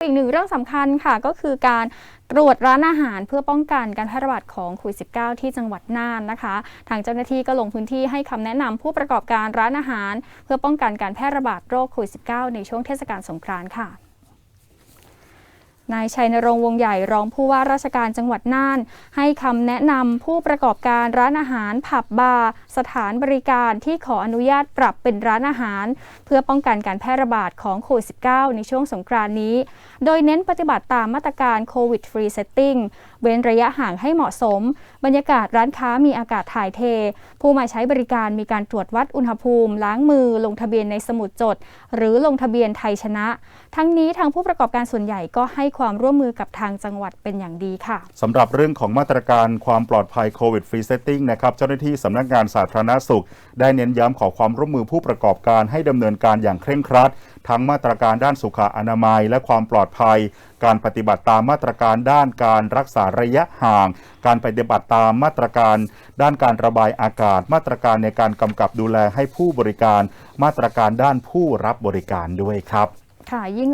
อีกหนึ่งเรื่องสำคัญค่ะก็คือการตรวจร้านอาหารเพื่อป้องกันการแพร่ระบาดของโควิด -19 ที่จังหวัดน่านนะคะ ทางเจ้าหน้าที่ก็ลงพื้นที่ให้คำแนะนำผู้ประกอบการร้านอาหาร เพื่อป้องกันการแพร่ระบาดโรคโควิด -19 ในช่วงเทศกาลสงกรานต์ค่ะ นายชัยนรงค์วงใหญ่รองผู้ว่าราชการจังหวัดน่าน ให้คำแนะนำผู้ประกอบการร้านอาหาร ผับบาร์สถานบริการที่ขออนุญาตปรับเป็นร้านอาหาร เพื่อป้องกันการแพร่ระบาดของโควิด -19 ในช่วงสงกรานนี้ โดยเน้นปฏิบัติตามมาตรการโควิดฟรีเซตติ้งเว้นระยะห่างให้เหมาะสม บรรยากาศร้านค้ามีอากาศถ่ายเท ผู้มาใช้บริการมีการตรวจวัดอุณหภูมิ ล้างมือ ลงทะเบียนในสมุดจด หรือลงทะเบียนไทยชนะ ทั้งนี้ทางผู้ประกอบการส่วนใหญ่ก็ให้ความร่วมมือกับทางจังหวัดเป็นอย่างดีค่ะสำหรับเรื่องของมาตรการความปลอดภัยโควิดฟรีเซตติ้งนะครับเจ้าหน้าที่สำนักงานสาธารณสุข ได้เน้นย้ำขอความร่วมมือผู้ประกอบการให้ดำเนินการอย่างเคร่งครัด ทั้งมาตรการด้านสุขอนามัย และความปลอดภัย การปฏิบัติตามมาตรการด้านการรักษาระยะห่าง การปฏิบัติตามมาตรการ ด้านการระบายอากาศ มาตรการในการกำกับดูแลให้ผู้บริการ มาตรการด้านผู้รับบริการด้วยครับค่ะยิ่ง